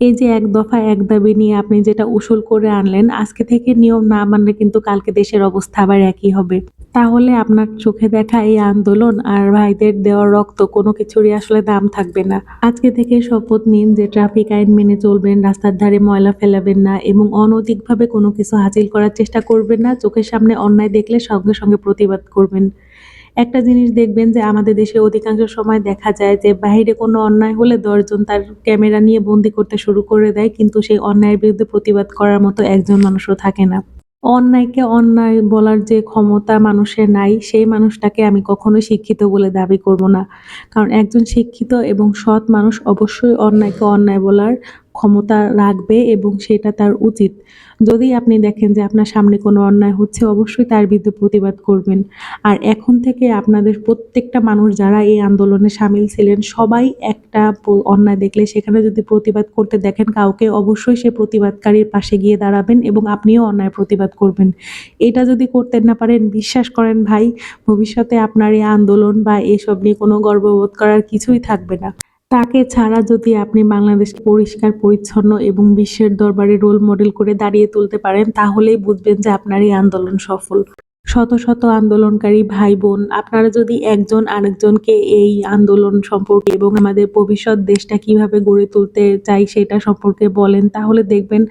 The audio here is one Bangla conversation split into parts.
এই যে এক দফা, এক দাবি নিয়ে আপনি যেটা উসুল করে আনলেন, আজকে থেকে নিয়ম না মানলে কিন্তু কালকে দেশের অবস্থা আবার একই হবে। তাহলে আপনার চোখে দেখা এই আন্দোলন আর ভাইদের দেওয়ার রক্ত, কোনো কিছুরই আসলে দাম থাকবে না। আজকে থেকে শপথ নিন যে ট্রাফিক আইন মেনে চলবেন, রাস্তার ধারে ময়লা ফেলাবেন না এবং অনৈতিকভাবে কোনো কিছু হাসিল করার চেষ্টা করবেন না। চোখের সামনে অন্যায় দেখলে সঙ্গে সঙ্গে প্রতিবাদ করবেন। একটা জিনিস দেখবেন যে আমাদের দেশে অধিকাংশ সময় দেখা যায় যে বাইরে কোনো অন্যায় হলে দশজন তার ক্যামেরা নিয়ে বন্দি করতে শুরু করে দেয়, কিন্তু সেই অন্যায়ের বিরুদ্ধে প্রতিবাদ করার মতো একজন মানুষও থাকে না। অন্যায়কে অন্যায় বলার যে ক্ষমতা মানুষের নাই, সেই মানুষটাকে আমি কখনোই শিক্ষিত বলে দাবি করব না। কারণ একজন শিক্ষিত এবং সৎ মানুষ অবশ্যই অন্যায়কে অন্যায় বলার ক্ষমতা রাখবে এবং সেটা তার উচিত। যদি আপনি দেখেন যে আপনার সামনে কোনো অন্যায় হচ্ছে, অবশ্যই তার বিরুদ্ধে প্রতিবাদ করবেন। আর এখন থেকে আপনাদের প্রত্যেকটা মানুষ যারা এই আন্দোলনে সামিল ছিলেন, সবাই একটা অন্যায় দেখলে সেখানে যদি প্রতিবাদ করতে দেখেন, কাউকে অবশ্যই সে প্রতিবাদকারীর পাশে গিয়ে দাঁড়াবেন এবং আপনিও অন্যায় প্রতিবাদ করবেন। এটা যদি করতে না পারেন, বিশ্বাস করেন ভাই, ভবিষ্যতে আপনার এই আন্দোলন বা এসব নিয়ে কোনো গর্ববোধ করার কিছুই থাকবে না। তাকে ছাড়া যদি আপনি বাংলাদেশ পরিষ্কার, পরিচ্ছন্ন এবং বিশ্বের দরবারে রোল মডেল করে দাঁড়িয়ে তুলতে পারেন, তাহলেই বুঝবেন যে আপনার এই আন্দোলন সফল। শত শত আন্দোলনকারী ভাই বোন আপনারা যদি একজন আরেকজনকে এই আন্দোলন সম্পর্কে এবং আমাদের ভবিষ্যৎ দেশটা কীভাবে গড়ে তুলতে চাই সেটা সম্পর্কে বলেন, তাহলে দেখবেন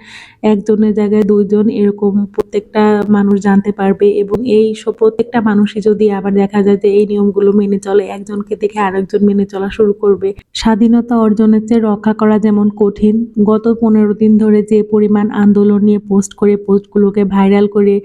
একজনের জায়গায় দুইজন এরকম প্রত্যেকটা মানুষ জানতে পারবে এবং এই প্রত্যেকটা মানুষই যদি আবার দেখা যায় যে এই নিয়মগুলো মেনে চলে, একজনকে দেখে আরেকজন মেনে চলা শুরু করবে। স্বাধীনতা অর্জনের চেয়ে রক্ষা করা যেমন কঠিন, গত পনেরো দিন ধরে যে পরিমাণ আন্দোলন নিয়ে পোস্ট করে পোস্টগুলোকে ভাইরাল করে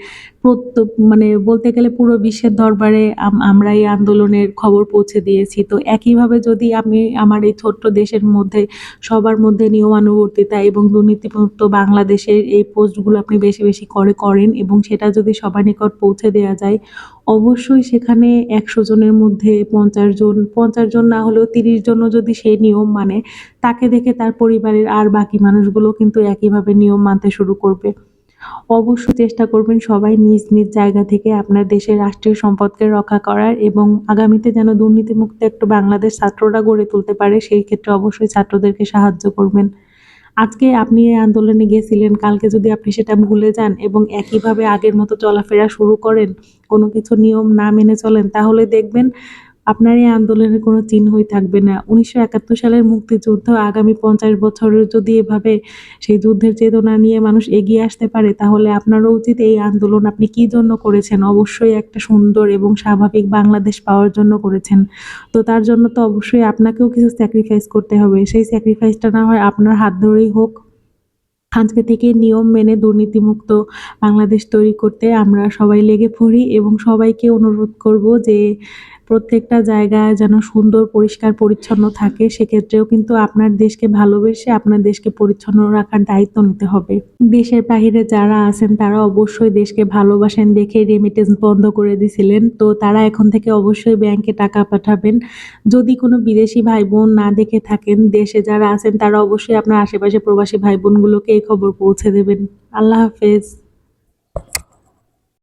প্রত্যেক মানে বলতে গেলে পুরো বিশ্বের দরবারে আম- আমরা এই আন্দোলনের খবর পৌঁছে দিয়েছি। তো একইভাবে যদি আমি আমার এই ছোট্ট দেশের মধ্যে, সবার মধ্যে নিয়মানুবর্তিতা এবং দুর্নীতিমুক্ত বাংলাদেশের এই পোস্টগুলো আপনি বেশি বেশি করে করেন এবং সেটা যদি সবার নিকট পৌঁছে দেওয়া যায়, অবশ্যই সেখানে একশো জনের মধ্যে পঞ্চাশ জন পঞ্চাশ জন না হলেও তিরিশ জনও যদি সেই নিয়ম মানে তাকে দেখে তার পরিবারের আর বাকি মানুষগুলো কিন্তু একইভাবে নিয়ম মানতে শুরু করবে। অবশ্যই চেষ্টা করবেন সবাই নিজ নিজ জায়গা থেকে আপনার দেশের রাষ্ট্রীয় সম্পদকে রক্ষা করার এবং আগামীতে যেন দুর্নীতিমুক্ত একটা বাংলাদেশ ছাত্ররা গড়ে তুলতে পারে, সেই ক্ষেত্রে অবশ্যই ছাত্রদেরকে সাহায্য করবেন। আজকে আপনি এই আন্দোলনে গেছিলেন, কালকে যদি আপনি সেটা ভুলে যান এবং একইভাবে আগের মতো চলাফেরা শুরু করেন, কোনো কিছু নিয়ম না মেনে চলেন, তাহলে দেখবেন আপনার এই আন্দোলনের কোনো চিহ্নই থাকবে না। উনিশশো একাত্তর সালের মুক্তিযুদ্ধ আগামী পঞ্চাশ বছরের যদি এভাবে সেই যুদ্ধের চেতনা নিয়ে মানুষ এগিয়ে আসতে পারে, তাহলে আপনারও উচিত এই আন্দোলন আপনি কি জন্য করেছেন? অবশ্যই একটা সুন্দর এবং স্বাভাবিক বাংলাদেশ পাওয়ার জন্য করেছেন। তো তার জন্য তো অবশ্যই আপনাকেও কিছু স্যাক্রিফাইস করতে হবে। সেই স্যাক্রিফাইসটা না হয় আপনার হাত ধরেই হোক। আজকে থেকে নিয়ম মেনে দুর্নীতিমুক্ত বাংলাদেশ তৈরি করতে আমরা সবাই লেগে পড়ি এবং সবাইকে অনুরোধ করব যে প্রত্যেকটা জায়গায় যেন সুন্দর, পরিষ্কার, পরিচ্ছন্ন থাকে, সেক্ষেত্রেও কিন্তু আপনার দেশকে ভালোবেসে আপনার দেশকে পরিচ্ছন্ন রাখার দায়িত্ব নিতে হবে। দেশের বাহিরে যারা আছেন, তারা অবশ্যই দেশকে ভালোবাসেন দেখে রেমিটেন্স বন্ধ করে দিছিলেন। তো তারা এখন থেকে অবশ্যই ব্যাংকে টাকা পাঠাবেন। যদি কোনো বিদেশি ভাই বোন না দেখে থাকেন, দেশে যারা আছেন, তারা অবশ্যই আপনার আশেপাশে প্রবাসী ভাই বোনগুলোকে এই খবর পৌঁছে দেবেন। আল্লাহ হাফেজ।